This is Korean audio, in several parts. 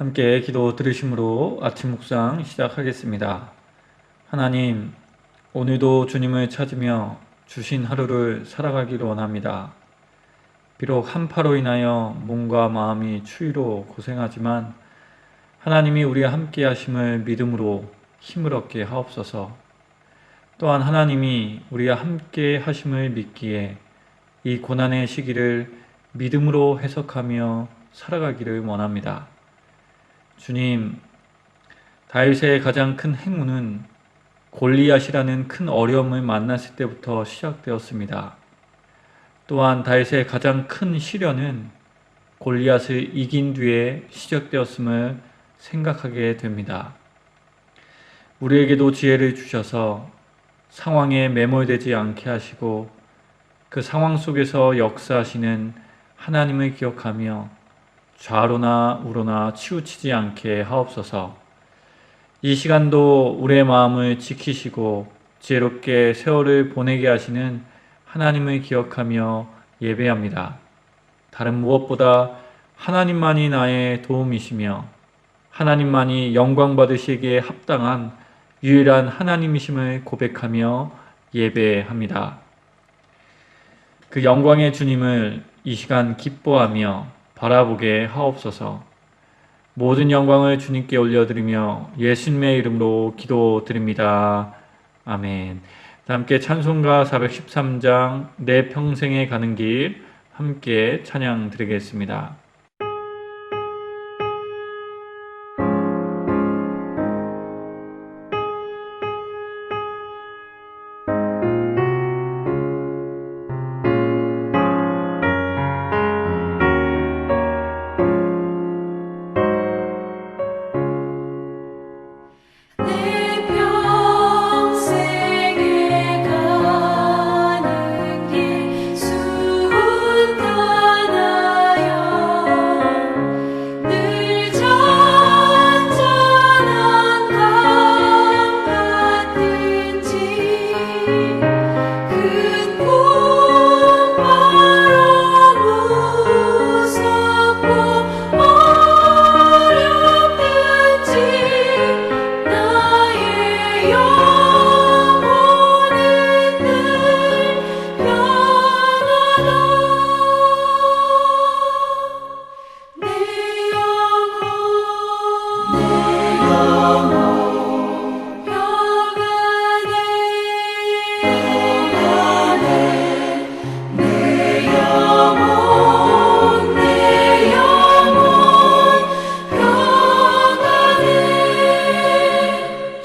함께 기도 들으심으로 아침 묵상 시작하겠습니다. 하나님, 오늘도 주님을 찾으며 주신 하루를 살아가기를 원합니다. 비록 한파로 인하여 몸과 마음이 추위로 고생하지만 하나님이 우리와 함께 하심을 믿음으로 힘을 얻게 하옵소서. 또한 하나님이 우리와 함께 하심을 믿기에 이 고난의 시기를 믿음으로 해석하며 살아가기를 원합니다. 주님, 다윗의 가장 큰 행운은 골리앗이라는 큰 어려움을 만났을 때부터 시작되었습니다. 또한 다윗의 가장 큰 시련은 골리앗을 이긴 뒤에 시작되었음을 생각하게 됩니다. 우리에게도 지혜를 주셔서 상황에 매몰되지 않게 하시고 그 상황 속에서 역사하시는 하나님을 기억하며 좌로나 우로나 치우치지 않게 하옵소서. 이 시간도 우리의 마음을 지키시고 지혜롭게 세월을 보내게 하시는 하나님을 기억하며 예배합니다. 다른 무엇보다 하나님만이 나의 도움이시며 하나님만이 영광 받으시기에 합당한 유일한 하나님이심을 고백하며 예배합니다. 그 영광의 주님을 이 시간 기뻐하며 바라보게 하옵소서. 모든 영광을 주님께 올려드리며 예수님의 이름으로 기도드립니다. 아멘. 함께 찬송가 413장 내 평생에 가는 길 함께 찬양 드리겠습니다.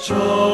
joy.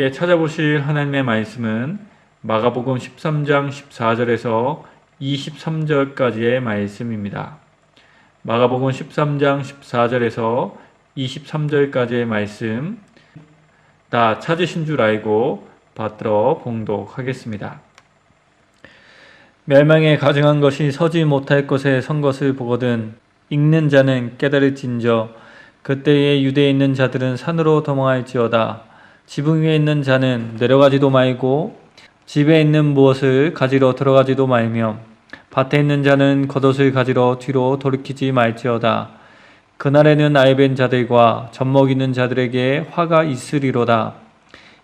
함께 찾아보실 하나님의 말씀은 마가복음 13장 14절에서 23절까지의 말씀입니다. 마가복음 13장 14절에서 23절까지의 말씀 다 찾으신 줄 알고 받들어 봉독하겠습니다. 멸망에 가증한 것이 서지 못할 것에 선 것을 보거든 읽는 자는 깨달을진저 그때에 유대에 있는 자들은 산으로 도망할지어다 지붕 위에 있는 자는 내려가지도 말고 집에 있는 무엇을 가지러 들어가지도 말며 밭에 있는 자는 겉옷을 가지러 뒤로 돌이키지 말지어다 그날에는 아이벤 자들과 젖먹 이는 자들에게 화가 있으리로다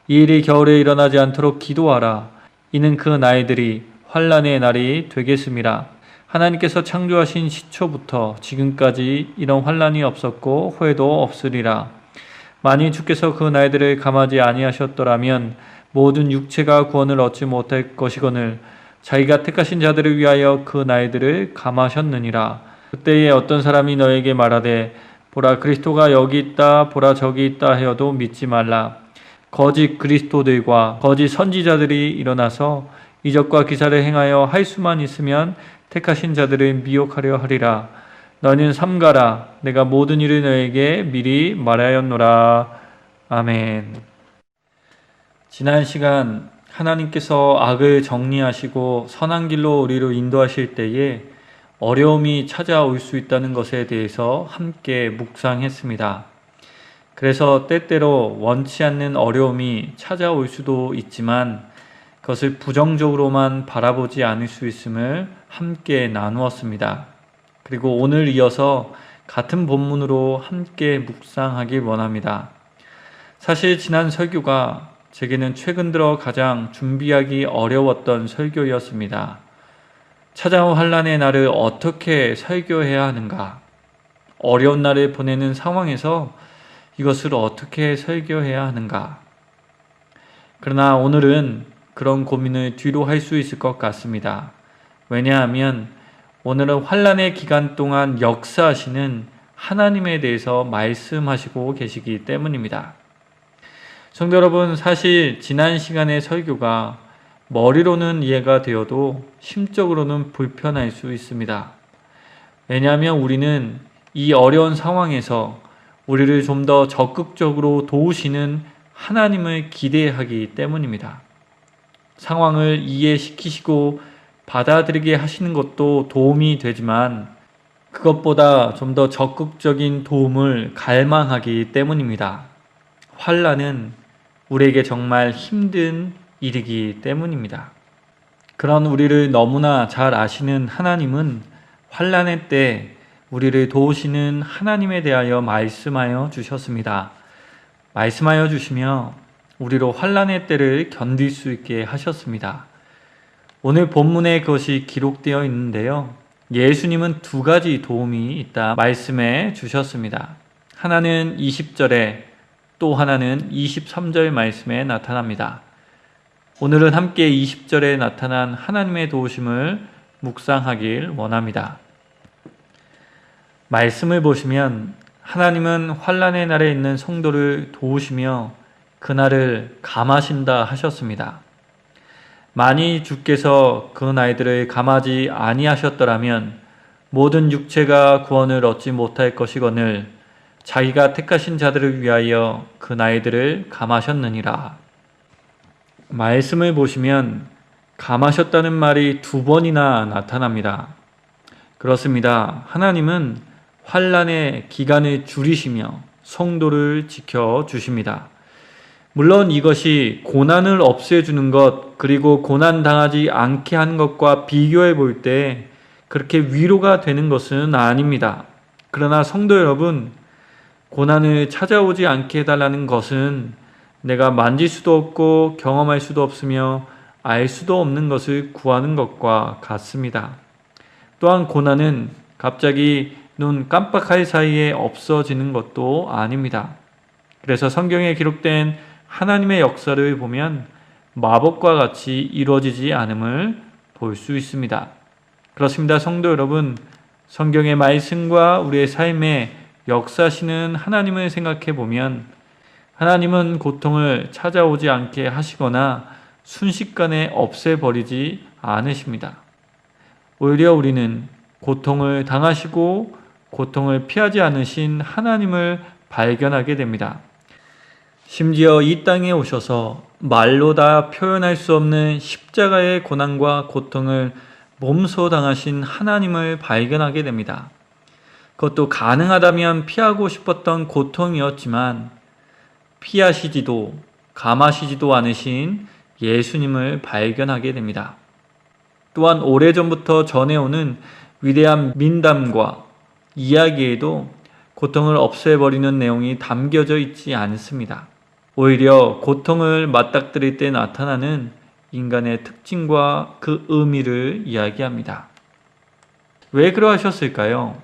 이 일이 겨울에 일어나지 않도록 기도하라 이는 그 나이들이 환란의 날이 되겠습니다. 하나님께서 창조하신 시초부터 지금까지 이런 환란이 없었고 후회도 없으리라. 만일 주께서 그 나이들을 감하지 아니하셨더라면 모든 육체가 구원을 얻지 못할 것이거늘 자기가 택하신 자들을 위하여 그 나이들을 감하셨느니라. 그때에 어떤 사람이 너에게 말하되 보라 그리스도가 여기 있다 보라 저기 있다 하여도 믿지 말라. 거짓 그리스도들과 거짓 선지자들이 일어나서 이적과 기사를 행하여 할 수만 있으면 택하신 자들을 미혹하려 하리라. 너는 삼가라. 내가 모든 일을 너에게 미리 말하였노라. 아멘. 지난 시간 하나님께서 악을 정리하시고 선한 길로 우리를 인도하실 때에 어려움이 찾아올 수 있다는 것에 대해서 함께 묵상했습니다. 그래서 때때로 원치 않는 어려움이 찾아올 수도 있지만 그것을 부정적으로만 바라보지 않을 수 있음을 함께 나누었습니다. 그리고 오늘 이어서 같은 본문으로 함께 묵상하길 원합니다. 사실 지난 설교가 제게는 최근 들어 가장 준비하기 어려웠던 설교였습니다. 찾아온 환란의 날을 어떻게 설교해야 하는가? 어려운 날을 보내는 상황에서 이것을 어떻게 설교해야 하는가? 그러나 오늘은 그런 고민을 뒤로 할 수 있을 것 같습니다. 왜냐하면 오늘은 환란의 기간 동안 역사하시는 하나님에 대해서 말씀하시고 계시기 때문입니다. 성도 여러분, 사실 지난 시간의 설교가 머리로는 이해가 되어도 심적으로는 불편할 수 있습니다. 왜냐하면 우리는 이 어려운 상황에서 우리를 좀 더 적극적으로 도우시는 하나님을 기대하기 때문입니다. 상황을 이해시키시고 받아들이게 하시는 것도 도움이 되지만 그것보다 좀 더 적극적인 도움을 갈망하기 때문입니다. 환란은 우리에게 정말 힘든 일이기 때문입니다. 그런 우리를 너무나 잘 아시는 하나님은 환란의 때 우리를 도우시는 하나님에 대하여 말씀하여 주셨습니다. 말씀하여 주시며 우리로 환란의 때를 견딜 수 있게 하셨습니다. 오늘 본문에 그것이 기록되어 있는데요. 예수님은 두 가지 도움이 있다 말씀해 주셨습니다. 하나는 20절에 또 하나는 23절 말씀에 나타납니다. 오늘은 함께 20절에 나타난 하나님의 도우심을 묵상하길 원합니다. 말씀을 보시면 하나님은 환란의 날에 있는 성도를 도우시며 그날을 감하신다 하셨습니다. 만이 주께서 그 나이들을 감하지 아니하셨더라면 모든 육체가 구원을 얻지 못할 것이거늘 자기가 택하신 자들을 위하여 그 나이들을 감하셨느니라. 말씀을 보시면 감하셨다는 말이 두 번이나 나타납니다. 그렇습니다. 하나님은 환란의 기간을 줄이시며 성도를 지켜 주십니다. 물론 이것이 고난을 없애주는 것, 그리고 고난 당하지 않게 하는 것과 비교해 볼 때 그렇게 위로가 되는 것은 아닙니다. 그러나 성도 여러분, 고난을 찾아오지 않게 해달라는 것은 내가 만질 수도 없고 경험할 수도 없으며 알 수도 없는 것을 구하는 것과 같습니다. 또한 고난은 갑자기 눈 깜빡할 사이에 없어지는 것도 아닙니다. 그래서 성경에 기록된 하나님의 역사를 보면 마법과 같이 이루어지지 않음을 볼 수 있습니다. 그렇습니다. 성도 여러분, 성경의 말씀과 우리의 삶에 역사하시는 하나님을 생각해 보면 하나님은 고통을 찾아오지 않게 하시거나 순식간에 없애버리지 않으십니다. 오히려 우리는 고통을 당하시고 고통을 피하지 않으신 하나님을 발견하게 됩니다. 심지어 이 땅에 오셔서 말로 다 표현할 수 없는 십자가의 고난과 고통을 몸소 당하신 하나님을 발견하게 됩니다. 그것도 가능하다면 피하고 싶었던 고통이었지만 피하시지도 감하시지도 않으신 예수님을 발견하게 됩니다. 또한 오래전부터 전해오는 위대한 민담과 이야기에도 고통을 없애버리는 내용이 담겨져 있지 않습니다. 오히려 고통을 맞닥뜨릴 때 나타나는 인간의 특징과 그 의미를 이야기합니다. 왜 그러하셨을까요?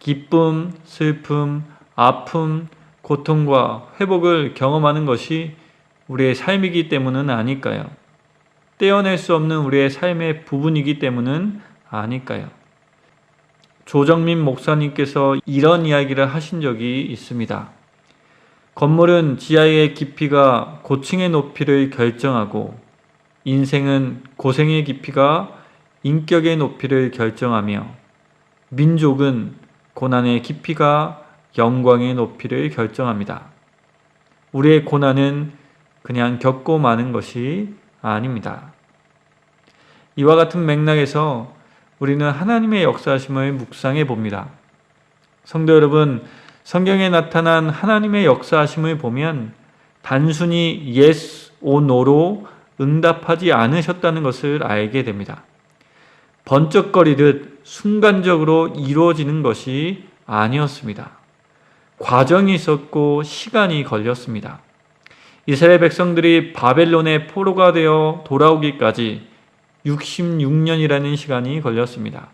기쁨, 슬픔, 아픔, 고통과 회복을 경험하는 것이 우리의 삶이기 때문은 아닐까요? 떼어낼 수 없는 우리의 삶의 부분이기 때문은 아닐까요? 조정민 목사님께서 이런 이야기를 하신 적이 있습니다. 건물은 지하의 깊이가 고층의 높이를 결정하고 인생은 고생의 깊이가 인격의 높이를 결정하며 민족은 고난의 깊이가 영광의 높이를 결정합니다. 우리의 고난은 그냥 겪고 마는 것이 아닙니다. 이와 같은 맥락에서 우리는 하나님의 역사심을 묵상해 봅니다. 성도 여러분, 성경에 나타난 하나님의 역사심을 보면 단순히 yes or no로 응답하지 않으셨다는 것을 알게 됩니다. 번쩍거리듯 순간적으로 이루어지는 것이 아니었습니다. 과정이 있었고 시간이 걸렸습니다. 이스라엘 백성들이 바벨론의 포로가 되어 돌아오기까지 66년이라는 시간이 걸렸습니다.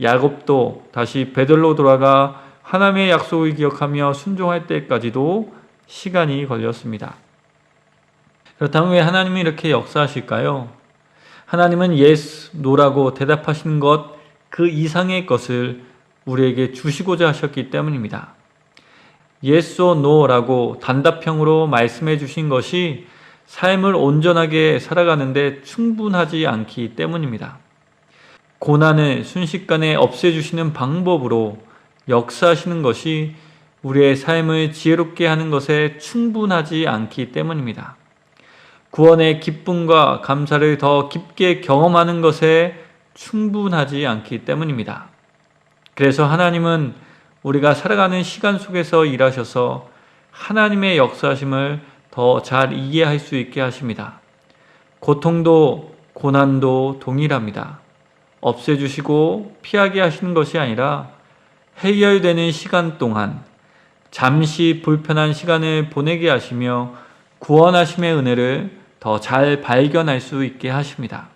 야곱도 다시 베들로 돌아가 하나님의 약속을 기억하며 순종할 때까지도 시간이 걸렸습니다. 그렇다면 왜 하나님이 이렇게 역사하실까요? 하나님은 yes, no라고 대답하시는 것, 그 이상의 것을 우리에게 주시고자 하셨기 때문입니다. or no라고 단답형으로 말씀해 주신 것이 삶을 온전하게 살아가는데 충분하지 않기 때문입니다. 고난을 순식간에 없애주시는 방법으로 역사하시는 것이 우리의 삶을 지혜롭게 하는 것에 충분하지 않기 때문입니다. 구원의 기쁨과 감사를 더 깊게 경험하는 것에 충분하지 않기 때문입니다. 그래서 하나님은 우리가 살아가는 시간 속에서 일하셔서 하나님의 역사심을 더 잘 이해할 수 있게 하십니다. 고통도 고난도 동일합니다. 없애주시고 피하게 하시는 것이 아니라 해결되는 시간 동안 잠시 불편한 시간을 보내게 하시며 구원하심의 은혜를 더 잘 발견할 수 있게 하십니다.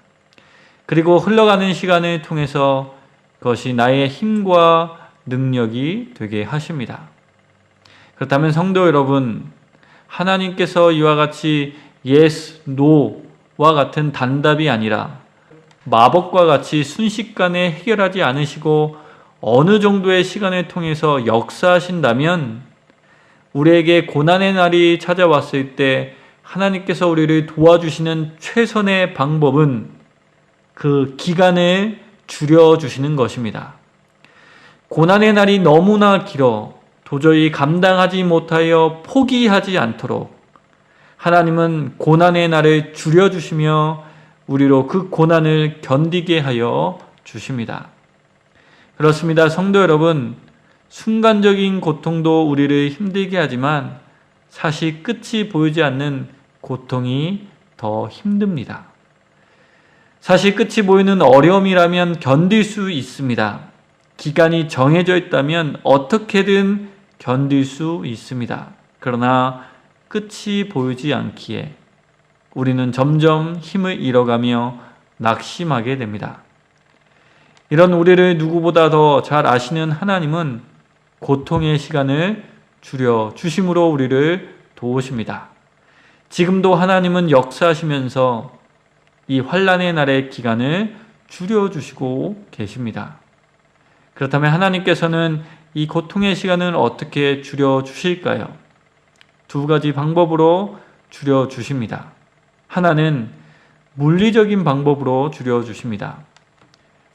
그리고 흘러가는 시간을 통해서 그것이 나의 힘과 능력이 되게 하십니다. 그렇다면 성도 여러분, 하나님께서 이와 같이 yes, no와 같은 단답이 아니라 마법과 같이 순식간에 해결하지 않으시고 어느 정도의 시간을 통해서 역사하신다면 우리에게 고난의 날이 찾아왔을 때 하나님께서 우리를 도와주시는 최선의 방법은 그 기간을 줄여주시는 것입니다. 고난의 날이 너무나 길어 도저히 감당하지 못하여 포기하지 않도록 하나님은 고난의 날을 줄여주시며 우리로 그 고난을 견디게 하여 주십니다. 그렇습니다. 성도 여러분, 순간적인 고통도 우리를 힘들게 하지만 사실 끝이 보이지 않는 고통이 더 힘듭니다. 사실 끝이 보이는 어려움이라면 견딜 수 있습니다. 기간이 정해져 있다면 어떻게든 견딜 수 있습니다. 그러나 끝이 보이지 않기에 우리는 점점 힘을 잃어가며 낙심하게 됩니다. 이런 우리를 누구보다 더 잘 아시는 하나님은 고통의 시간을 줄여 주심으로 우리를 도우십니다. 지금도 하나님은 역사하시면서 이 환란의 날의 기간을 줄여 주시고 계십니다. 그렇다면 하나님께서는 이 고통의 시간을 어떻게 줄여 주실까요? 두 가지 방법으로 줄여 주십니다. 하나는 물리적인 방법으로 줄여 주십니다.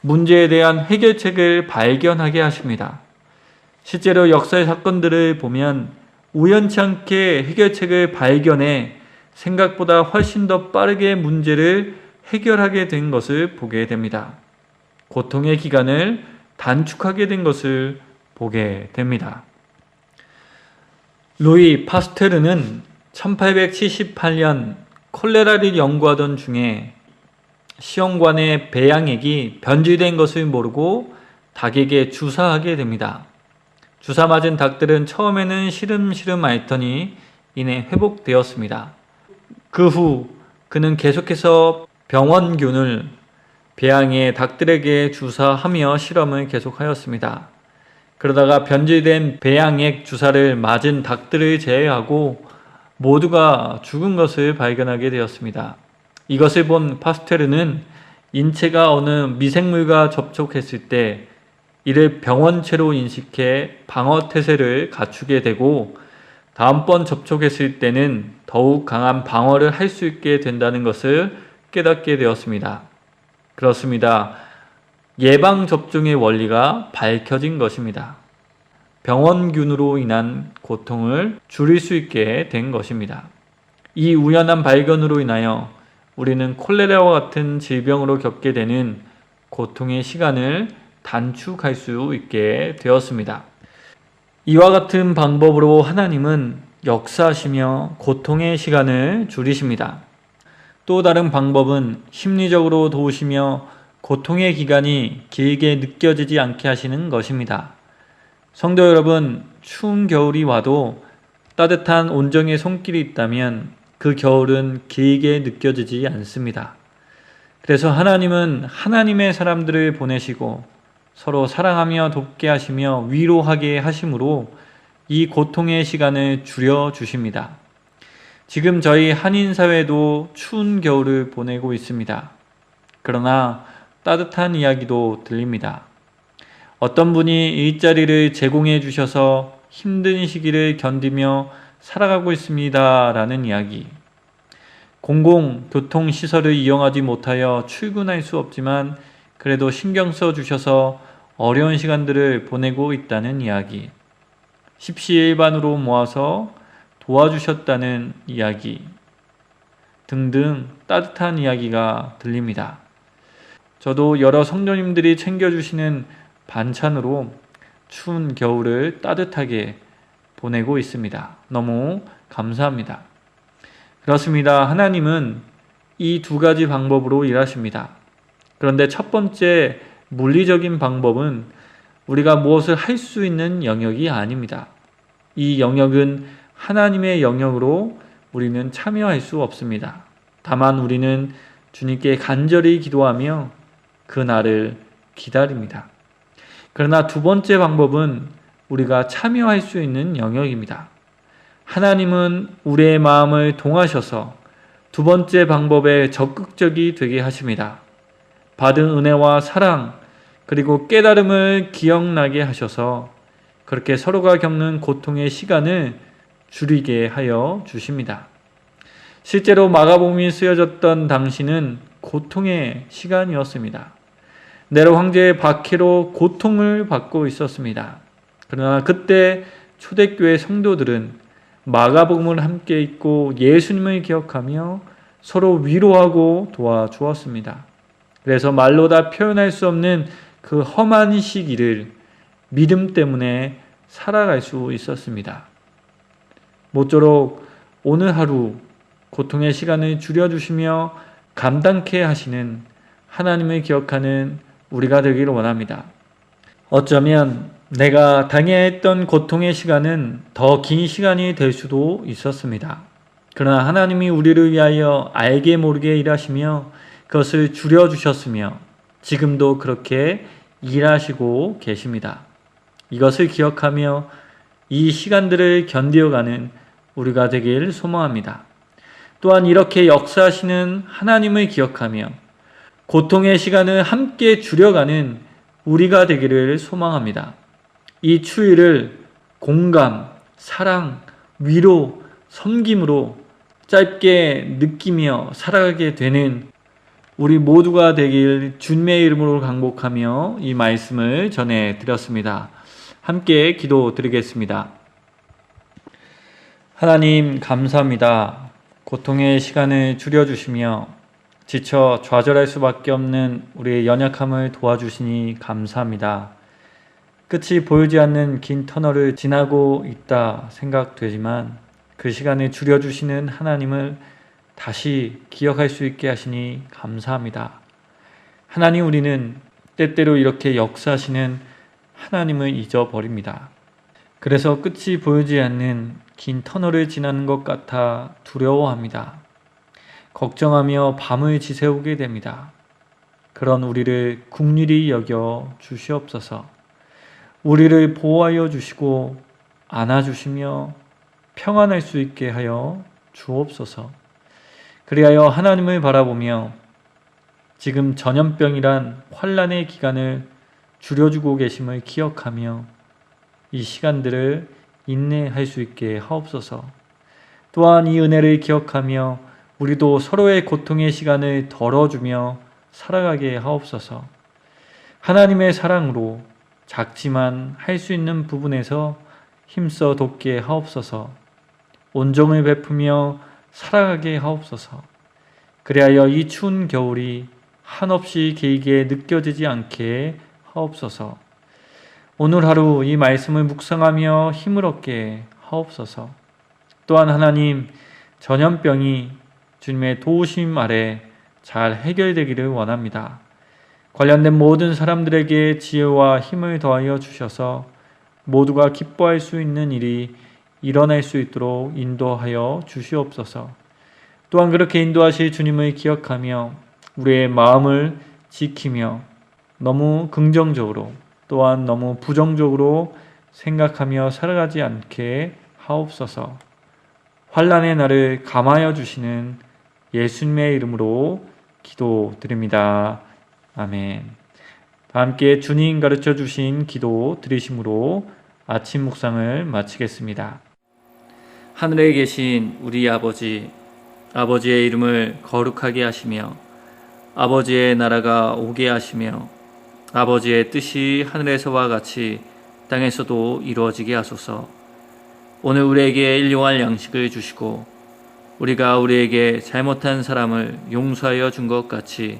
문제에 대한 해결책을 발견하게 하십니다. 실제로 역사의 사건들을 보면 우연치 않게 해결책을 발견해 생각보다 훨씬 더 빠르게 문제를 해결하게 된 것을 보게 됩니다. 고통의 기간을 단축하게 된 것을 보게 됩니다. 루이 파스테르는 1878년 콜레라를 연구하던 중에 시험관의 배양액이 변질된 것을 모르고 닭에게 주사하게 됩니다. 주사 맞은 닭들은 처음에는 시름시름 앓더니 이내 회복되었습니다. 그 후 그는 계속해서 병원균을 배양에 닭들에게 주사하며 실험을 계속하였습니다. 그러다가 변질된 배양액 주사를 맞은 닭들을 제외하고 모두가 죽은 것을 발견하게 되었습니다. 이것을 본 파스테르는 인체가 어느 미생물과 접촉했을 때 이를 병원체로 인식해 방어 태세를 갖추게 되고 다음번 접촉했을 때는 더욱 강한 방어를 할 수 있게 된다는 것을 깨닫게 되었습니다. 그렇습니다. 예방 접종의 원리가 밝혀진 것입니다. 병원균으로 인한 고통을 줄일 수 있게 된 것입니다. 이 우연한 발견으로 인하여 우리는 콜레라와 같은 질병으로 겪게 되는 고통의 시간을 단축할 수 있게 되었습니다. 이와 같은 방법으로 하나님은 역사하시며 고통의 시간을 줄이십니다. 또 다른 방법은 심리적으로 도우시며 고통의 기간이 길게 느껴지지 않게 하시는 것입니다. 성도 여러분, 추운 겨울이 와도 따뜻한 온정의 손길이 있다면 그 겨울은 길게 느껴지지 않습니다. 그래서 하나님은 하나님의 사람들을 보내시고 서로 사랑하며 돕게 하시며 위로하게 하심으로 이 고통의 시간을 줄여 주십니다. 지금 저희 한인 사회도 추운 겨울을 보내고 있습니다. 그러나 따뜻한 이야기도 들립니다. 어떤 분이 일자리를 제공해 주셔서 힘든 시기를 견디며 살아가고 있습니다. 라는 이야기. 공공교통시설을 이용하지 못하여 출근할 수 없지만 그래도 신경 써 주셔서 어려운 시간들을 보내고 있다는 이야기. 십시일반으로 모아서 도와주셨다는 이야기 등등 따뜻한 이야기가 들립니다. 저도 여러 성도님들이 챙겨주시는 반찬으로 추운 겨울을 따뜻하게 보내고 있습니다. 너무 감사합니다. 그렇습니다. 하나님은 이 두 가지 방법으로 일하십니다. 그런데 첫 번째 물리적인 방법은 우리가 무엇을 할 수 있는 영역이 아닙니다. 이 영역은 하나님의 영역으로 우리는 참여할 수 없습니다. 다만 우리는 주님께 간절히 기도하며 그 날을 기다립니다. 그러나 두 번째 방법은 우리가 참여할 수 있는 영역입니다. 하나님은 우리의 마음을 동하셔서 두 번째 방법에 적극적이 되게 하십니다. 받은 은혜와 사랑, 그리고 깨달음을 기억나게 하셔서 그렇게 서로가 겪는 고통의 시간을 줄이게 하여 주십니다. 실제로 마가복음이 쓰여졌던 당시는 고통의 시간이었습니다. 네로 황제의 박해로 고통을 받고 있었습니다. 그러나 그때 초대교회 성도들은 마가복음을 함께 읽고 예수님을 기억하며 서로 위로하고 도와주었습니다. 그래서 말로 다 표현할 수 없는 그 험한 시기를 믿음 때문에 살아갈 수 있었습니다. 모쪼록 오늘 하루 고통의 시간을 줄여주시며 감당케 하시는 하나님을 기억하는 우리가 되기를 원합니다. 어쩌면 내가 당해야 했던 고통의 시간은 더 긴 시간이 될 수도 있었습니다. 그러나 하나님이 우리를 위하여 알게 모르게 일하시며 그것을 줄여주셨으며 지금도 그렇게 일하시고 계십니다. 이것을 기억하며 이 시간들을 견디어가는 우리가 되길 소망합니다. 또한 이렇게 역사하시는 하나님을 기억하며 고통의 시간을 함께 줄여가는 우리가 되기를 소망합니다. 이 추위를 공감, 사랑, 위로, 섬김으로 짧게 느끼며 살아가게 되는 우리 모두가 되길 주님의 이름으로 강복하며 이 말씀을 전해 드렸습니다. 함께 기도 드리겠습니다. 하나님 감사합니다. 고통의 시간을 줄여주시며 지쳐 좌절할 수밖에 없는 우리의 연약함을 도와주시니 감사합니다. 끝이 보이지 않는 긴 터널을 지나고 있다 생각되지만 그 시간을 줄여주시는 하나님을 다시 기억할 수 있게 하시니 감사합니다. 하나님 우리는 때때로 이렇게 역사하시는 하나님을 잊어버립니다. 그래서 끝이 보이지 않는 긴 터널을 지나는 것 같아 두려워합니다. 걱정하며 밤을 지새우게 됩니다. 그런 우리를 국률이 여겨 주시옵소서. 우리를 보호하여 주시고 안아주시며 평안할 수 있게 하여 주옵소서. 그리하여 하나님을 바라보며 지금 전염병이란 환란의 기간을 줄여주고 계심을 기억하며 이 시간들을 인내할 수 있게 하옵소서. 또한 이 은혜를 기억하며 우리도 서로의 고통의 시간을 덜어주며 살아가게 하옵소서. 하나님의 사랑으로 작지만 할 수 있는 부분에서 힘써 돕게 하옵소서. 온종을 베푸며 살아가게 하옵소서. 그리하여 이 추운 겨울이 한없이 길게 느껴지지 않게 하옵소서. 오늘 하루 이 말씀을 묵상하며 힘을 얻게 하옵소서. 또한 하나님 전염병이 주님의 도우심 아래 잘 해결되기를 원합니다. 관련된 모든 사람들에게 지혜와 힘을 더하여 주셔서 모두가 기뻐할 수 있는 일이 일어날 수 있도록 인도하여 주시옵소서. 또한 그렇게 인도하실 주님을 기억하며 우리의 마음을 지키며 너무 긍정적으로 또한 너무 부정적으로 생각하며 살아가지 않게 하옵소서. 환란의 날을 감하여 주시는 예수님의 이름으로 기도드립니다. 아멘. 다 함께 주님 가르쳐 주신 기도 드리심으로 아침 묵상을 마치겠습니다. 하늘에 계신 우리 아버지, 아버지의 이름을 거룩하게 하시며 아버지의 나라가 오게 하시며 아버지의 뜻이 하늘에서와 같이 땅에서도 이루어지게 하소서. 오늘 우리에게 일용할 양식을 주시고 우리가 우리에게 잘못한 사람을 용서하여 준 것 같이